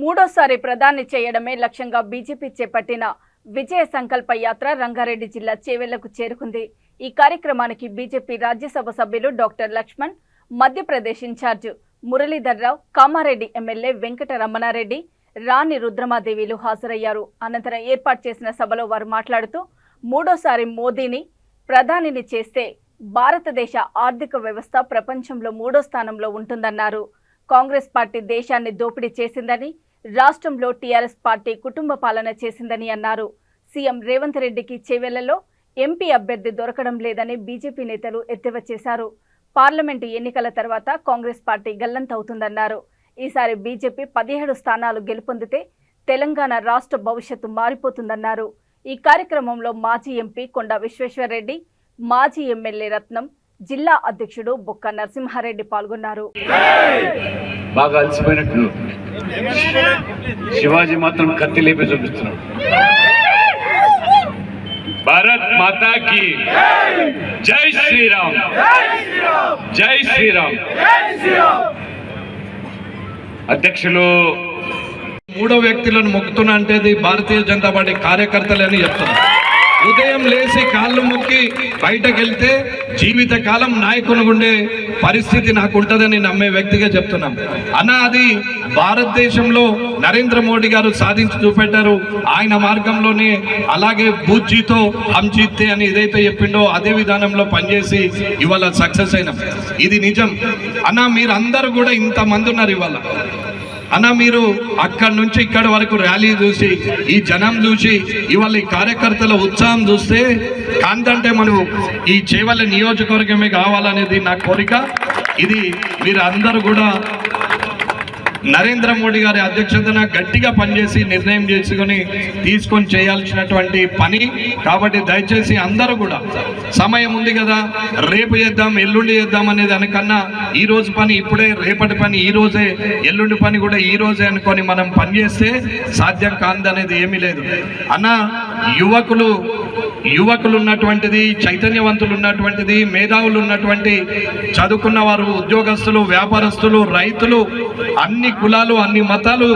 మూడోసారి ప్రధాని చేయడమే లక్ష్యంగా బీజేపీ చేపట్టిన విజయ సంకల్ప యాత్ర రంగారెడ్డి జిల్లా చేవెళ్ళకు చేరుకుంది. ఈ కార్యక్రమానికి బీజేపీ రాజ్యసభ సభ్యులు doctor Laxman Madhya Pradesh incharge Muralidhar Rao Kamareddy MLA Venkataramana Reddy Rani రుద్రమాదేవిలు హాజరయ్యారు. అనంతరం ఏర్పాటు చేసిన సభలో వారు మాట్లాడుతూ మూడోసారి మోదీని ప్రధానిని చేస్తే భారతదేశ ఆర్థిక వ్యవస్థ ప్రపంచంలో మూడో స్థానంలో ఉంటుందన్నారు. కాంగ్రెస్ పార్టీ దేశాన్ని దోపిడీ చేసిందని రాష్ట్రంలో టీఆర్ఎస్ పార్టీ కుటుంబ పాలన చేసిందని అన్నారు. సీఎం రేవంత్ రెడ్డికి చేవెళ్ళలో ఎంపీ అభ్యర్థి దొరకడం లేదని బీజేపీ నేతలు ఎద్దేవా చేశారు. పార్లమెంటు ఎన్నికల తర్వాత కాంగ్రెస్ పార్టీ గల్లంతవుతుందన్నారు. ఈసారి బీజేపీ పదిహేడు స్థానాలు గెలుపొందితే తెలంగాణ రాష్ట్ర భవిష్యత్తు మారిపోతుందన్నారు. ఈ కార్యక్రమంలో మాజీ ఎంపీ కొండ విశ్వేశ్వరరెడ్డి మాజీ ఎమ్మెల్యే రత్నం జిల్లా అధ్యక్షుడు బొక్క నరసింహారెడ్డి పాల్గొన్నారు. బాగా శివాజీ మాత్రం కత్తి లేపి చూపిస్తున్నాడు. భారత్ మాతాకి జై శ్రీరామ్. జై శ్రీరామ్. అధ్యక్షులు మూడో వ్యక్తులను మొక్కుతున్నా అంటే భారతీయ జనతా పార్టీ కార్యకర్తలని చెప్తున్నారు ఉదయం లేచి కాళ్ళు మొక్కి బయటకు వెళ్తే జీవిత కాలం నాయకుని ఉండే పరిస్థితి నాకు ఉంటుందని నమ్మే వ్యక్తిగా చెప్తున్నాం. అన్న అది భారతదేశంలో నరేంద్ర మోడీ గారు సాధించి చూపెట్టారు. ఆయన మార్గంలోనే అలాగే బూజ్జీతో హమ్ జీతే అని ఏదైతే చెప్పిండో అదే విధానంలో పనిచేసి ఇవాళ సక్సెస్ అయినాం. ఇది నిజం. అన్న మీరు అందరూ కూడా ఇంతమంది ఉన్నారు ఇవాళ. అన్న మీరు అక్కడి నుంచి ఇక్కడి వరకు ర్యాలీ చూసి ఈ జనం చూసి ఇవాళ ఈ కార్యకర్తల ఉత్సాహం చూస్తే కాంతంటే మనం ఈ చేవల్ల నియోజకవర్గమే కావాలనేది నా కోరిక. ఇది మీరు అందరూ కూడా నరేంద్ర మోడీ గారి అధ్యక్షతన గట్టిగా పనిచేసి నిర్ణయం చేసుకొని తీసుకొని చేయాల్సినటువంటి పని. కాబట్టి దయచేసి అందరూ కూడా సమయం ఉంది కదా రేపు చేద్దాం ఎల్లుండి చేద్దాం అనేది దానికన్నా ఈ రోజు పని ఇప్పుడే రేపటి పని ఈ రోజే ఎల్లుండి పని కూడా ఈ రోజే అనుకొని మనం పనిచేస్తే సాధ్యం కాదనేది ఏమీ లేదు. అన్న యువకులు యువకులు ఉన్నటువంటిది చైతన్యవంతులు ఉన్నటువంటిది మేధావులు ఉన్నటువంటి చదువుకున్న వారు ఉద్యోగస్తులు వ్యాపారస్తులు రైతులు అన్ని కులాలు అన్ని మతాలు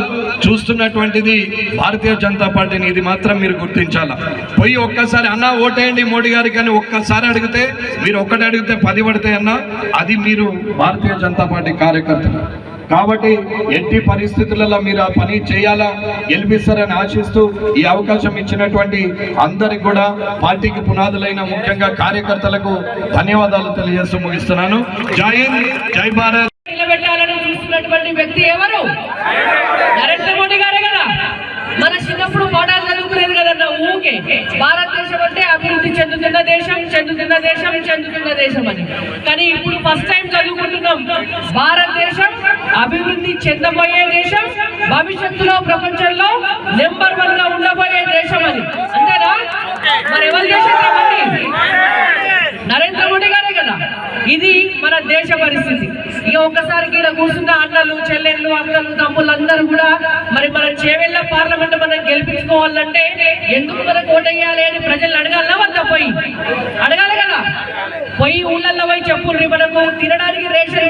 చూస్తున్నటువంటిది భారతీయ జనతా పార్టీని ఇది మాత్రం మీరు గుర్తించాల? పోయి ఒక్కసారి అన్న ఓటేయండి మోడీ గారికి అని ఒక్కసారి అడిగితే మీరు ఒక్కటి అడిగితే పది పడితే అన్న అది మీరు భారతీయ జనతా పార్టీ కార్యకర్తలు. కాబట్టి ఎట్టి పరిస్థితులలో మీరు ఆ పని చేయాలా? గెలిపిస్తారని ఆశిస్తూ ఈ అవకాశం ఇచ్చినటువంటి అందరికి కూడా పార్టీకి పునాదులైన ముఖ్యంగా కార్యకర్తలకు ధన్యవాదాలు తెలియజేస్తూ ముగిస్తున్నాను. జై హింద్ జై భారత్. నిలబెట్టాలని చూస్తున్నటువంటి వ్యక్తి ఎవరు? నరేంద్ర మోడీ గారే కదా. మన చిన్నప్పుడు మోడల్ జరుగుతులేదు కదన్న ఊకే భారతదేశం అంటే చెందుతున్న దేశం చెందుతున్న దేశం చెందుతున్న దేశం అని. కానీ ఇప్పుడు ఫస్ట్ టైం చదువుకుంటున్నాం. భారతదేశం అభివృద్ధి చెందబోయే దేశం భవిష్యత్తులో ప్రపంచంలో నెంబర్ వన్గా ఉండబోయే దేశం అని. అంతేనా? మరి ఎవరి దేశం అవన్నీ? నరేంద్ర మోడీ గారే కదా ఇది మన దేశ పరిస్థితి. ఇక ఒక్కసారి ఇక్కడ కూర్చున్న అన్నలు చెల్లెళ్ళు అక్కలు తమ్ముళ్ళు అందరూ కూడా మరి మన చేవెళ్ళ పార్లమెంట్ మనం గెలిపించుకోవాలంటే ఎందుకు మనకు ఓటేయాలి అని ప్రజలు అడగాలనా వద్ద పోయి? అడగాలి కదా. పోయి ఊళ్ళల్లో పోయి చెప్పుర్రి మనకు తినడానికి రేషన్